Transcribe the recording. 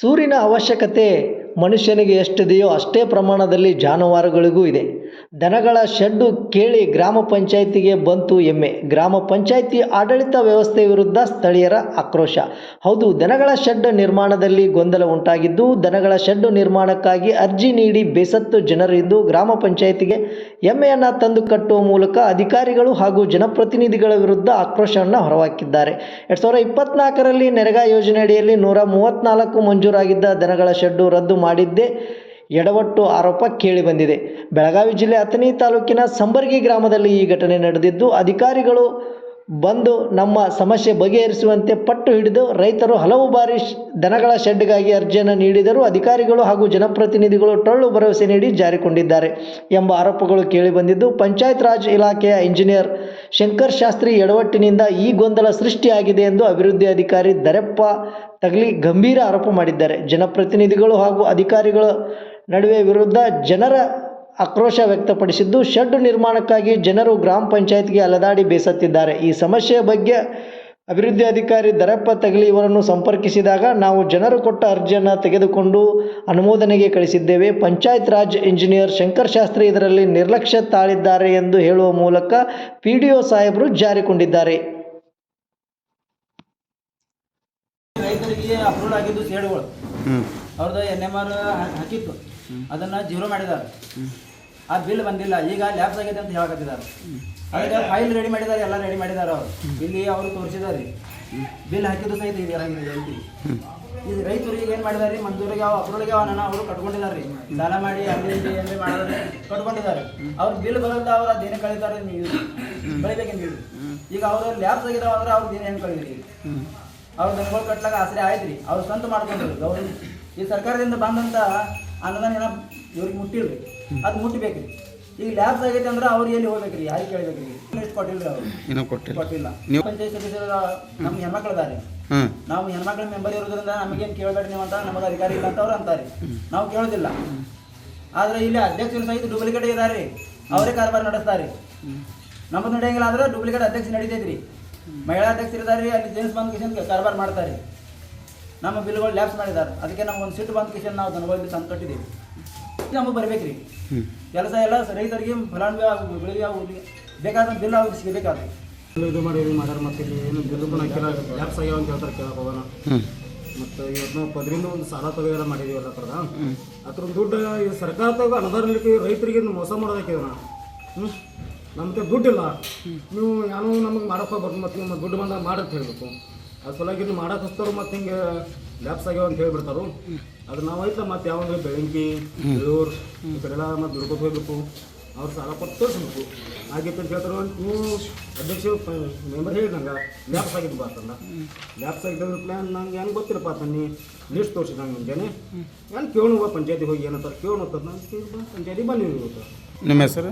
ಸೂರಿನ ಅವಶ್ಯಕತೆ ಮನುಷ್ಯನಿಗೆ ಎಷ್ಟಿದೆಯೋ ಅಷ್ಟೇ ಪ್ರಮಾಣದಲ್ಲಿ ಜಾನುವಾರುಗಳಿಗೂ ಇದೆ. ದನಗಳ ಶೆಡ್ಡು ಕೇಳಿ ಗ್ರಾಮ ಪಂಚಾಯಿತಿಗೆ ಬಂತು ಎಮ್ಮೆ. ಗ್ರಾಮ ಪಂಚಾಯಿತಿ ಆಡಳಿತ ವ್ಯವಸ್ಥೆ ವಿರುದ್ಧ ಸ್ಥಳೀಯರ ಆಕ್ರೋಶ. ಹೌದು, ದನಗಳ ಶೆಡ್ ನಿರ್ಮಾಣದಲ್ಲಿ ಗೊಂದಲ ಉಂಟಾಗಿದ್ದು, ದನಗಳ ಶೆಡ್ಡು ನಿರ್ಮಾಣಕ್ಕಾಗಿ ಅರ್ಜಿ ನೀಡಿ ಬೇಸತ್ತು ಜನರಿದ್ದು ಗ್ರಾಮ ಪಂಚಾಯಿತಿಗೆ ಎಮ್ಮೆಯನ್ನು ತಂದು ಕಟ್ಟುವ ಮೂಲಕ ಅಧಿಕಾರಿಗಳು ಹಾಗೂ ಜನಪ್ರತಿನಿಧಿಗಳ ವಿರುದ್ಧ ಆಕ್ರೋಶವನ್ನು ಹೊರಹಾಕಿದ್ದಾರೆ. ಎರಡು ಸಾವಿರದ ಇಪ್ಪತ್ನಾಲ್ಕರಲ್ಲಿ ನೆರೆಗಾ ಯೋಜನೆಯಡಿಯಲ್ಲಿ ನೂರ ಮೂವತ್ತ್ನಾಲ್ಕು ಮಂಜೂರಾಗಿದ್ದ ದನಗಳ ಶೆಡ್ಡು ರದ್ದು ಮಾಡಿದ್ದೇ. ಎಡವಟ್ಟು ಆರೋಪ ಕೇಳಿಬಂದಿದೆ ಬೆಳಗಾವಿ ಜಿಲ್ಲೆ ಅಥಣಿ ತಾಲೂಕಿನ ಸಂಬರ್ಗಿ ಗ್ರಾಮದಲ್ಲಿ ಈ ಘಟನೆ ನಡೆದಿದ್ದು, ಅಧಿಕಾರಿಗಳು ಬಂದು ನಮ್ಮ ಸಮಸ್ಯೆ ಬಗೆಹರಿಸುವಂತೆ ಪಟ್ಟು ಹಿಡಿದು ರೈತರು ಹಲವು ಬಾರಿ ದನಗಳ ಶೆಡ್ಗಾಗಿ ಅರ್ಜಿಯನ್ನು ನೀಡಿದರೂ. ಅಧಿಕಾರಿಗಳು ಹಾಗೂ ಜನಪ್ರತಿನಿಧಿಗಳು ಟೊಳ್ಳು ಭರವಸೆ ನೀಡಿ ಜಾರಿಕೊಂಡಿದ್ದಾರೆ ಎಂಬ ಆರೋಪಗಳು ಕೇಳಿಬಂದಿದ್ದು ಪಂಚಾಯತ್ ರಾಜ್ ಇಲಾಖೆಯ ಇಂಜಿನಿಯರ್ ಶಂಕರ್ ಶಾಸ್ತ್ರಿ ಎಡವಟ್ಟಿನಿಂದ ಈ ಗೊಂದಲ ಸೃಷ್ಟಿಯಾಗಿದೆ ಎಂದು ಅಭಿವೃದ್ಧಿ ಅಧಿಕಾರಿ ದರೆಪ್ಪ ತಗಲಿ ಗಂಭೀರ ಆರೋಪ ಮಾಡಿದ್ದಾರೆ. ಜನಪ್ರತಿನಿಧಿಗಳು ಹಾಗೂ ಅಧಿಕಾರಿಗಳ ನಡುವೆ ವಿರುದ್ಧ ಜನರ ಆಕ್ರೋಶ ವ್ಯಕ್ತಪಡಿಸಿದ್ದು, ಶೆಡ್ ನಿರ್ಮಾಣಕ್ಕಾಗಿ ಜನರು ಗ್ರಾಮ ಪಂಚಾಯತ್ಗೆ ಅಲೆದಾಡಿ ಬೇಸತ್ತಿದ್ದಾರೆ. ಈ ಸಮಸ್ಯೆಯ ಬಗ್ಗೆ ಅಭಿವೃದ್ಧಿ ಅಧಿಕಾರಿ ದರಪ್ಪ ತಗಲಿ ಇವರನ್ನು ಸಂಪರ್ಕಿಸಿದಾಗ ನಾವು ಜನರು ಕೊಟ್ಟ ಅರ್ಜಿಯನ್ನು ತೆಗೆದುಕೊಂಡು ಅನುಮೋದನೆಗೆ ಕಳಿಸಿದ್ದೇವೆ. ಪಂಚಾಯತ್ ರಾಜ್ ಇಂಜಿನಿಯರ್ ಶಂಕರ್ ಶಾಸ್ತ್ರಿ ಇದರಲ್ಲಿ ನಿರ್ಲಕ್ಷ್ಯ ತಾಳಿದ್ದಾರೆ ಎಂದು ಹೇಳುವ ಮೂಲಕ ಪಿ ಡಿ ಒ ಸಾಹೇಬರು ಜಾರಿಕೊಂಡಿದ್ದಾರೆ. ರೈತರಿಗೆ ಅಪ್ರೂವ್ ಆಗಿದ್ದು ಸೇಡುಗಳು. ಹ್ಞೂ ಅವ್ರದ್ದು ಎನ್ ಎಂ ಆರ್ ಹಾಕಿತ್ತು. ಅದನ್ನ ಜೀರೋ ಮಾಡಿದ್ದಾರೆ. ಆ ಬಿಲ್ ಬಂದಿಲ್ಲ. ಈಗ ಲ್ಯಾಪ್ಸ್ ಆಗಿದೆ ಅಂತ ಹೇಳಕತ್ತಿದ್ದಾರೆ. ಅದಕ್ಕೆ ಫೈಲ್ ರೆಡಿ ಮಾಡಿದ್ದಾರೆ ಎಲ್ಲ ರೆಡಿ ಮಾಡಿದ್ದಾರೆ ಅವರು. ಇಲ್ಲಿ ಅವರು ತೋರಿಸಿದ್ದಾರೆ. ಬಿಲ್ ಹಾಕಿದ್ದು ಸಹಿತ ಇದು ಏನಾಗಿದೆ ಅಂತ ಈಗ ರೈತರು ಈಗ ಏನು ಮಾಡಿದಾರೆ ಮಂಜೂರಿಗೆ ಅವ ಅಪ್ರೂವ್ಗೆ ಅವನ ಅವರು ಕಟ್ಕೊಂಡಿದ್ದಾರೆ ಸಾಲ ಮಾಡಿ ಅಲ್ಲಿ ಇಲ್ಲಿ ಎಲ್ಲಿ ಮಾಡಿದ್ರೆ ಕಟ್ಕೊಂಡಿದ್ದಾರೆ. ಅವ್ರ ಬಿಲ್ ಬರೋದ ಅವ್ರು ಅದೇನೇ ಕಳೀತಾರೆ ನೀವು ಕಳಿಬೇಕೇನು ನೀವು ಈಗ ಅವರು ಲ್ಯಾಬ್ಸ್ ಆಗಿದಾವ ಅಂದ್ರೆ ಅವ್ರು ದಿನ ಏನು ಕಳೀರಿ? ಅವ್ರು ದನಗಳು ಕಟ್ಲಾಕ ಆಸರೆ ಆಯ್ತು ರೀ. ಅವ್ರು ಸ್ವಂತ ಮಾಡ್ಕೊಂಡ್ರು ಗೌರ್ಮೆಂಟ್ ಈ ಸರ್ಕಾರದಿಂದ ಬಂದಂತ ಅನುದಾನ ಏನ ಇವ್ರಿಗೆ ಮುಟ್ಟಿಲ್ರಿ ಅದು ಮುಟ್ಟಬೇಕ್ರಿ ಈಗ ಲ್ಯಾಬ್ಸ್ ಆಗೈತೆ ಅಂದ್ರೆ ಅವ್ರು ಎಲ್ಲಿ ಹೋಗ್ಬೇಕ್ರಿ? ಯಾರಿಗೆ ಕೇಳ್ಬೇಕ್ರಿ? ಎಷ್ಟು ಕೊಟ್ಟಿಲ್ರಿ ಅವ್ರು? ಏನೋ ಕೊಟ್ಟಿಲ್ಲ. ಕೊಟ್ಟಿಲ್ಲ. ನೀವು- ಪಂಚಾಯತ್ ಸದಸ್ಯರ ನಮ್ಮ ಹೆಣ್ಮಕ್ಳು ನಾವು ಹೆಣ್ಮಕ್ಳ ಮೆಂಬರ್ ಇರೋದ್ರಿಂದ ನಮಗೇನು ಕೇಳಬೇಡಿ ನೀವು ಅಂತ ನಮಗೆ ಅಧಿಕಾರಿ ಇಲ್ಲ ಅಂತ ಅವ್ರು ಅಂತಾರೆ. ನಾವು ಕೇಳೋದಿಲ್ಲ. ಆದ್ರೆ ಇಲ್ಲಿ ಅಧ್ಯಕ್ಷರು ಸಹಿತ ಡೂಪ್ಲಿಕೇಟ್ ಇದಾರೆ. ಅವರೇ ಕಾರ್ಬಾರ್ ನಡೆಸ್ತಾರೆ. ನಮ್ಮದು ನಡೆಯಂಗಿಲ್ಲ ಆದ್ರೆ ಡೂಪ್ಲಿಕೇಟ್ ಅಧ್ಯಕ್ಷ ನಡೀತೈತ್ರಿ. ಮಹಿಳಾ ಅಧ್ಯಕ್ಷರು ಇದಾರೆ ಅಲ್ಲಿ ಜೇಮ್ಸ್ ಬಂದ್ ಕಿಶನ್ ಕಾರ್ಬಾರ್ ಮಾಡ್ತಾರೆ. ನಮ್ಮ ಬಿಲ್ಗಳು ಲ್ಯಾಪ್ಸ್ ಮಾಡಿದ್ದಾರೆ. ಅದಕ್ಕೆ ನಮ್ಗೆ ಒಂದು ಸಿಟ್ಟು ಬಂದ ಕಿಶನ್ ನಾವು ದನಗಳಿಗೆ ತಂದು ಕಟ್ಟಿದ್ದೀವಿ ನಮಗೆ ಬರಬೇಕ್ರಿ. ಕೆಲಸ ಎಲ್ಲ ರೈತರಿಗೆ ಫಲಾನುಭವಿ ಆಗೋದು ಬೆಳೆಗೆ ಆಗೋದು ಬೇಕಾದ ಬಿಲ್ ಆಗೋದು ಸಿಗಬೇಕಾದ್ರೆ. ಇದು ಮಾಡಿ ಇದು ಮಾಡ್ಯಾರ ಮತ್ತೆ ಇಲ್ಲಿ ಏನು ಬಿಲ್ ಕೂಡ ಹಾಕಿಲ್ಲ. ಲ್ಯಾಪ್ಸ್ ಆಗ್ಯಾವ ಅಂತ ಹೇಳ್ತಾರೆ ಕೇಳಕ್ಕೆ ಹೋಗೋಣ ಮತ್ತು ಇವತ್ತು ನಾವು ಪದರಿಂದ ಒಂದು ಸಾಲ ತೆಗೆದ ಮಾಡಿದೀವಿ ಎಲ್ಲ ಥರದ ಅದ್ರ ದುಡ್ಡು ಈ ಸರ್ಕಾರ ತಗೋ ಅನುದಾನಲಿಕ್ಕೆ ರೈತರಿಗೆ ಮೋಸ ಮಾಡೋದಕ್ಕೆ ನಮ್ಮ ಹ್ಞೂ ನಮ್ಗೆ ದುಡ್ಡಿಲ್ಲ. ನೀವು ಏನೋ ನಮಗೆ ಮಾಡಕ್ಕೆ ಹೋಗ್ಬಾರ್ದು ಮತ್ತು ನಿಮ್ಮ ದುಡ್ಡು ಬಂದಾಗ ಮಾಡಕ್ಕೆ ಹೇಳಬೇಕು. ಅದ್ರ ಸಲುವಾಗಿ ನೀವು ಮಾಡಕ್ಕೆ ಹಸ್ತವ್ರು ಮತ್ತು ಹಿಂಗೆ ಲ್ಯಾಪ್ಸ್ ಆಗ್ಯಾವ ಅಂತ ಹೇಳ್ಬಿಡ್ತಾರು. ಅದು ನಾವು ಐತಲ್ಲ ಮತ್ತೆ ಯಾವಂದ್ರೆ ಬೆಳಂಗಿ ಬೆಳೂರು ಈ ಕಡೆ ಎಲ್ಲ ಮತ್ತೆ ದುಡ್ಕೋತ ಹೋಗ್ಬೇಕು. ಅವ್ರು ಸಾಲ ಕೊಟ್ಟು ತೋರಿಸ್ಬೇಕು ಆಗಿತ್ತು ಅಂತ ಹೇಳ್ತಾರೆ ನೀವು ಅಧ್ಯಕ್ಷ ಮೆಂಬರ್ ಹೇಳಿ ನಂಗೆ ಲ್ಯಾಬ್ಸ್ ಆಗಿದ್ದು ಬಾ ಲ್ಯಾಪ್ಸ್ ಆಗಿದ್ದು ಪ್ಲ್ಯಾನ್ ನಂಗೆ ಹೆಂಗೆ ಗೊತ್ತಿಲ್ಲಪ್ಪ ತನ್ನಿ ಲಿಸ್ಟ್ ತೋರಿಸಿದ ನಂಗೆ ಮುಂಜಾನೆ. ಏನು ಕೇಳೋಣ ಪಂಚಾಯತಿಗೆ ಹೋಗಿ ಏನಂತಾರೆ ಕೇಳೋಣ ನಾನು ಪಂಚಾಯತಿಗೆ ಪಂಚಾಯತಿ ಇವತ್ತು ನಿಮ್ಮ ಹೆಸರು?